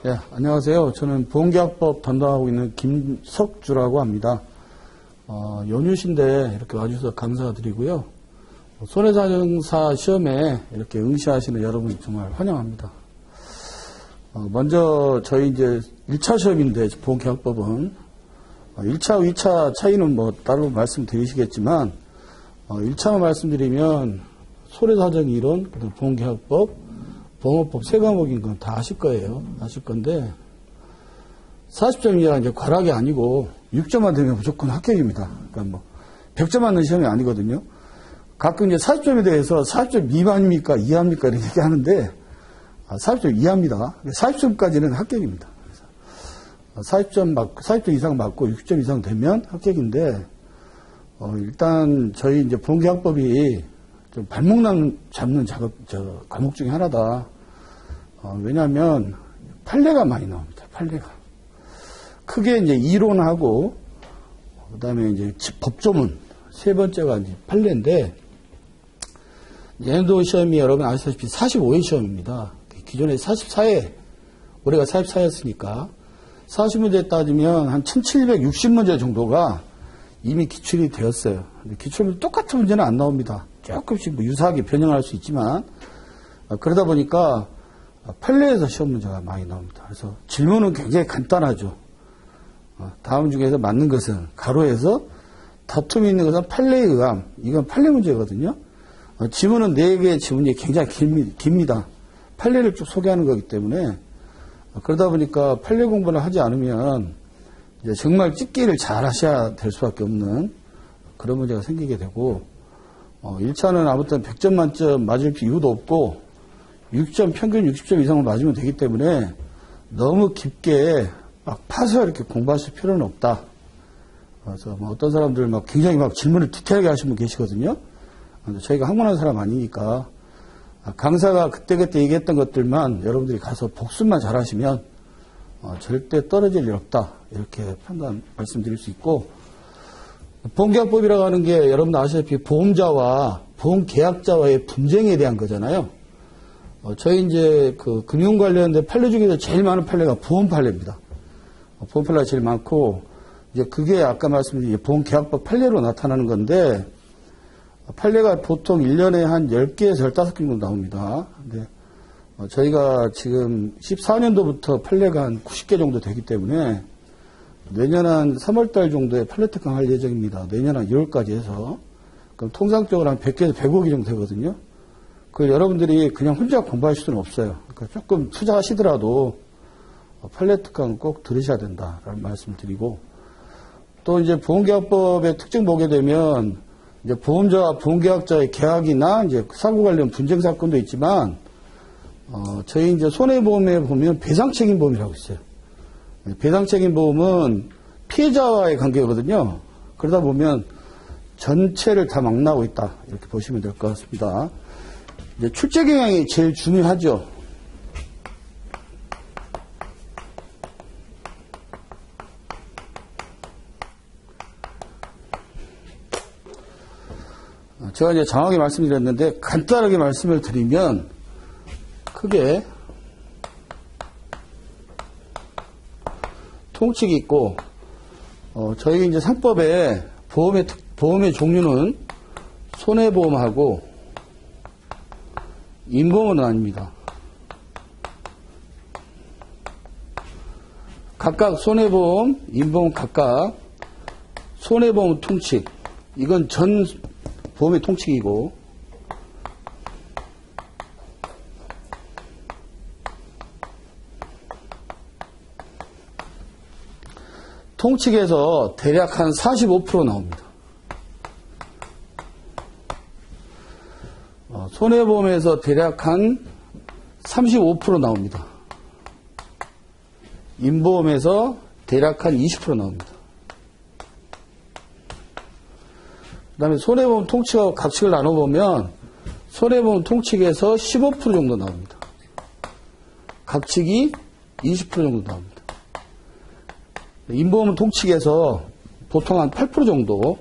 네, 안녕하세요. 저는 보험계약법 담당하고 있는 김석주라고 합니다. 어, 연휴신데 이렇게 와주셔서 감사드리고요. 손해자정사 시험에 이렇게 응시하시는 여러분 정말 환영합니다. 어, 먼저 저희 이제 1차 시험인데 보험계약법은 어, 1차, 2차 차이는 뭐 따로 말씀드리시겠지만 어, 1차만 말씀드리면 손해사정 이론, 보험계약법, 봉업법 세 과목인 건 다 아실 거예요. 아실 건데 40점 이하 이제 과락이 아니고 6점만 되면 무조건 합격입니다. 그러니까 뭐 100점 맞는 시험이 아니거든요. 가끔 이제 40점에 대해서 40점 미만입니까? 이하입니까? 이렇게 얘기하는데 40점 아, 이하입니다. 40점까지는 합격입니다. 40점 맞 40점 이상 맞고 60점 이상 되면 합격인데 어, 일단 저희 이제 보험계약법이 좀 발목 잡는 작업, 저, 과목 중에 하나다. 어, 왜냐하면 판례가 많이 나옵니다. 판례가. 크게 이제 이론하고, 그 다음에 이제 법조문, 세 번째가 이제 판례인데, 연도 시험이 여러분 아시다시피 45회 시험입니다. 기존에 44회, 올해가 44회였으니까, 40문제 따지면 한 1760문제 정도가 이미 기출이 되었어요. 기출은 똑같은 문제는 안 나옵니다. 조금씩 뭐 유사하게 변형할 수 있지만 어, 그러다 보니까 판례에서 시험 문제가 많이 나옵니다. 그래서 질문은 굉장히 간단하죠. 어, 다음 중에서 맞는 것은 가로에서 다툼이 있는 것은 판례에 의함. 이건 판례 문제거든요. 어, 지문은 4개의 지문이 굉장히 깁니다. 판례를 쭉 소개하는 거기 때문에 그러다 보니까 판례 공부를 하지 않으면 정말 찍기를 잘 하셔야 될 수밖에 없는 그런 문제가 생기게 되고 어, 1차는 아무튼 100점 만점 맞을 이유도 없고 6점 평균 60점 이상을 맞으면 되기 때문에 너무 깊게 막 파서 이렇게 공부하실 필요는 없다. 그래서 뭐 어떤 사람들 막 굉장히 막 질문을 디테일하게 하시는 분 계시거든요. 저희가 학문하는 사람 아니니까 강사가 그때그때 얘기했던 것들만 여러분들이 가서 복습만 잘하시면 어, 절대 떨어질 일 없다. 이렇게 판단 말씀드릴 수 있고 보험계약법이라고 하는 게 여러분 아시다시피 보험자와 보험계약자와의 분쟁에 대한 거잖아요. 어, 저희 이제 그 금융 관련된 판례 중에서 제일 많은 판례가 보험 판례입니다. 어, 보험 판례가 제일 많고 이제 그게 아까 말씀드린 보험 계약법 판례로 나타나는 건데 판례가 보통 1년에 한 10개에서 15개 정도 나옵니다. 근데 어, 저희가 지금 14년도부터 판례가 한 90개 정도 되기 때문에 내년 한 3월달 정도에 팔레 특강 할 예정입니다. 내년 한 2월까지 해서. 그럼 통상적으로 한 100개에서 105개 정도 되거든요. 그 여러분들이 그냥 혼자 공부할 수는 없어요. 그러니까 조금 투자하시더라도 팔레 특강 꼭 들으셔야 된다라는 말씀 드리고 또 이제 보험계약법의 특징 보게 되면 이제 보험자와 보험계약자의 계약이나 이제 사고 관련 분쟁 사건도 있지만 어, 저희 이제 손해보험에 보면 배상책임보험이라고 있어요. 배상책임 보험은 피해자와의 관계거든요. 그러다 보면 전체를 다 망라하고 있다. 이렇게 보시면 될 것 같습니다. 이제 출제 경향이 제일 중요하죠. 제가 이제 장하게 말씀드렸는데 간단하게 말씀을 드리면 크게 통칙이 있고 어, 저희 이제 상법에 보험의 보험의 종류는 손해보험하고 인보험은 아닙니다. 각각 손해보험, 인보험 각각 손해보험 통칙 이건 전 보험의 통칙이고 통칙에서 대략 한 45% 나옵니다. 손해보험에서 대략 한 35% 나옵니다. 인보험에서 대략 한 20% 나옵니다. 그 다음에 손해보험 통칙하고 값칙을 나눠보면 손해보험 통칙에서 15% 정도 나옵니다. 값칙이 20% 정도 나옵니다. 인보험은 통칙에서 보통 한 8% 정도,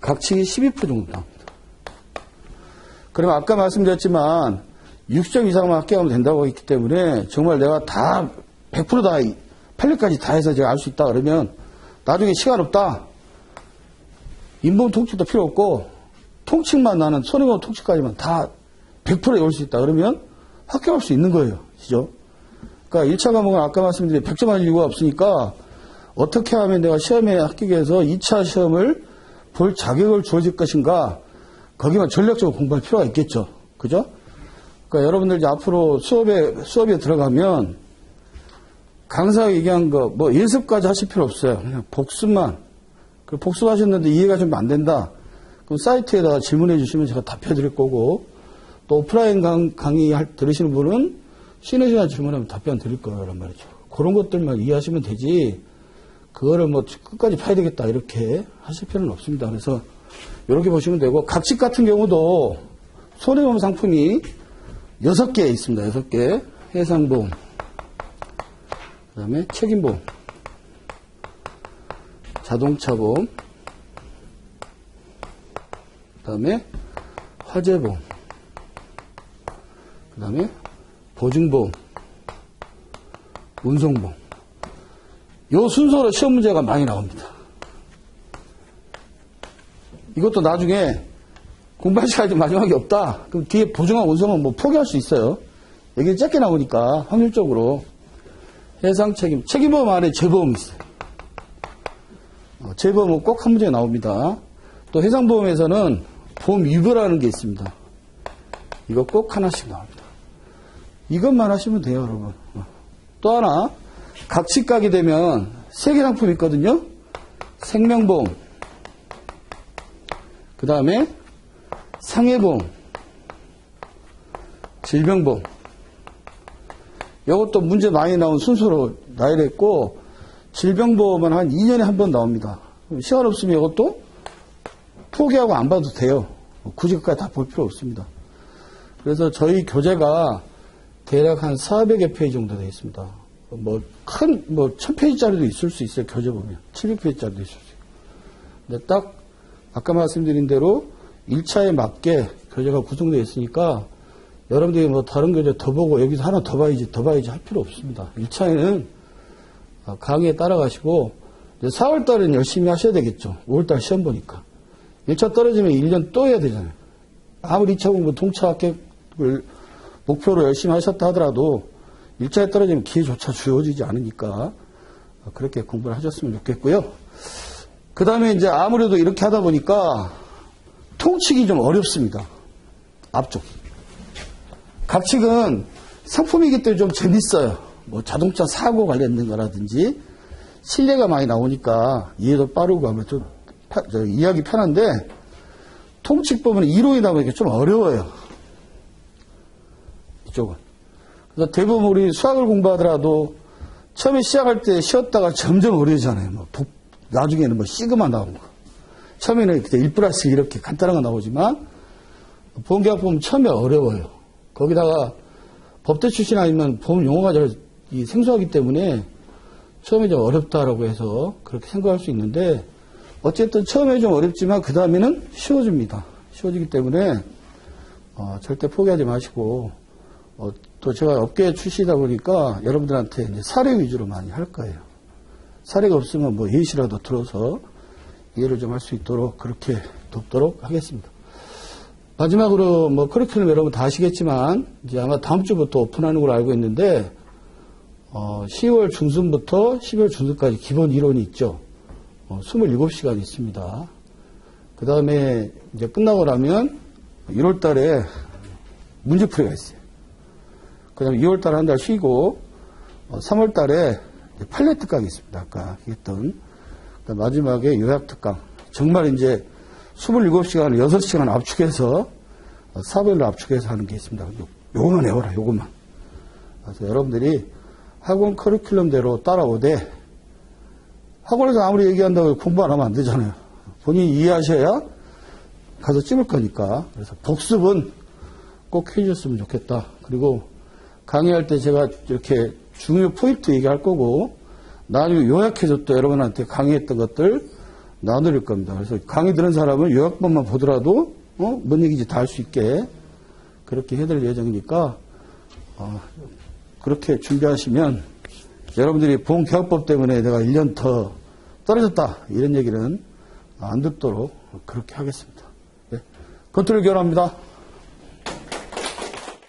각칙이 12% 정도 나옵니다. 그러면 아까 말씀드렸지만 60점 이상만 합격하면 된다고 했기 때문에 정말 내가 다 100%다 판례까지 다 해서 제가 알 수 있다 그러면 나중에 시간 없다. 인본 통칙도 필요 없고 통칙만 나는 손해보험 통칙까지만 다 100% 외울 수 있다 그러면 합격할 수 있는 거예요. 그죠? 그러니까 1차 과목은 아까 말씀드린 100점 할 이유가 없으니까 어떻게 하면 내가 시험에 합격해서 2차 시험을 볼 자격을 주어질 것인가 거기만 전략적으로 공부할 필요가 있겠죠. 그죠? 그러니까 여러분들 이제 앞으로 수업에, 수업에 들어가면 강사가 얘기한 거, 뭐 연습까지 하실 필요 없어요. 그냥 복습만. 그 복습하셨는데 이해가 좀 안 된다. 그럼 사이트에다가 질문해 주시면 제가 답해 드릴 거고, 또 오프라인 강, 강의 할, 들으시는 분은 쉬는 시간 질문하면 답변 드릴 거란 말이죠. 그런 것들만 이해하시면 되지, 그거를 뭐 끝까지 파야 되겠다, 이렇게 하실 필요는 없습니다. 그래서 이렇게 보시면 되고, 각식 같은 경우도 손해보험 상품이 여섯 개 있습니다. 여섯 개. 해상보험. 그 다음에 책임보험. 자동차보험. 그 다음에 화재보험. 그 다음에 보증보험. 운송보험. 요 순서로 시험 문제가 많이 나옵니다. 이것도 나중에 공부할 시간이 마지막에 없다. 그럼 뒤에 보증과 운송은 뭐 포기할 수 있어요. 여기 짧게 나오니까 확률적으로 해상 책임, 책임보험 안에 재보험이 있어요. 어, 재보험은 꼭 한 문제 나옵니다. 또 해상보험에서는 보험 유보라는 게 있습니다. 이거 꼭 하나씩 나옵니다. 이것만 하시면 돼요, 여러분. 어. 또 하나, 각식 가게 되면 세 개 상품 있거든요. 생명보험, 그 다음에 상해보험, 질병보험. 이것도 문제 많이 나온 순서로 나열했고, 질병보험은 한 2년에 한 번 나옵니다. 시간 없으면 이것도 포기하고 안 봐도 돼요. 굳이 그까지 다 볼 필요 없습니다. 그래서 저희 교재가 대략 한 400여 페이지 정도 되어 있습니다. 뭐, 큰, 뭐, 1000페이지짜리도 있을 수 있어요, 교재 보면. 700페이지짜리도 있을 수 있어요. 근데 딱, 아까 말씀드린 대로 1차에 맞게 교재가 구성되어 있으니까 여러분들이 뭐 다른 교재 더 보고 여기서 하나 더 봐야지, 더 봐야지 할 필요 없습니다. 1차에는 강의에 따라가시고 4월 달에는 열심히 하셔야 되겠죠. 5월 달 시험 보니까. 1차 떨어지면 1년 또 해야 되잖아요. 아무리 2차 공부 통차 합격을 목표로 열심히 하셨다 하더라도 1차에 떨어지면 기회조차 주어지지 않으니까 그렇게 공부를 하셨으면 좋겠고요. 그 다음에 이제 아무래도 이렇게 하다 보니까 통칙이 좀 어렵습니다. 앞쪽. 각칙은 상품이기 때문에 좀 재밌어요. 뭐 자동차 사고 관련된 거라든지 신뢰가 많이 나오니까 이해도 빠르고 하면 좀 파- 저, 이해하기 편한데 통칙법은 이론이다 보니까 좀 어려워요. 이쪽은. 그래서 대부분 우리 수학을 공부하더라도 처음에 시작할 때 쉬었다가 점점 어려워지잖아요. 뭐 복- 나중에는 뭐 시그마 나오고 처음에는 그때 1 플러스 이렇게 간단한 거 나오지만 보험계약 보면 처음에 어려워요. 거기다가 법대 출신 아니면 보험 용어가 잘이 생소하기 때문에 처음에 좀 어렵다라고 해서 그렇게 생각할 수 있는데 어쨌든 처음에 좀 어렵지만 그 다음에는 쉬워집니다. 쉬워지기 때문에 어, 절대 포기하지 마시고 어, 또 제가 업계 출시다 보니까 여러분들한테 사례 위주로 많이 할 거예요. 사례가 없으면 뭐 예시라도 들어서 이해를 좀 할 수 있도록 그렇게 돕도록 하겠습니다. 마지막으로 뭐 커리큘럼 여러분 다 아시겠지만 이제 아마 다음 주부터 오픈하는 걸로 알고 있는데 어, 10월 중순부터 12월 중순까지 기본 이론이 있죠. 어, 27시간 있습니다. 그 다음에 이제 끝나고 나면 1월 달에 문제풀이가 있어요. 그 다음에 2월 달에 한 달 쉬고, 3월 달에 팔레 특강이 있습니다. 아까 했던. 그다음 마지막에 요약 특강. 정말 이제 27시간을 6시간 압축해서 어, 사별로 압축해서 하는 게 있습니다. 요- 요거만 외워라, 요거만. 그래서 여러분들이 학원 커리큘럼대로 따라오되 학원에서 아무리 얘기한다고 공부 안 하면 안 되잖아요. 본인이 이해하셔야 가서 찍을 거니까. 그래서 복습은 꼭 해주셨으면 좋겠다. 그리고 강의할 때 제가 이렇게 중요 포인트 얘기할 거고 나중에 요약해서 또 여러분한테 강의했던 것들 나눠드릴 겁니다. 그래서 강의 들은 사람은 요약본만 보더라도 어? 뭔 얘기인지 다 알 수 있게 그렇게 해드릴 예정이니까 어, 그렇게 준비하시면 여러분들이 보험개혁법 때문에 내가 1년 더 떨어졌다 이런 얘기는 안 듣도록 그렇게 하겠습니다. 네. 컨트롤 결합니다.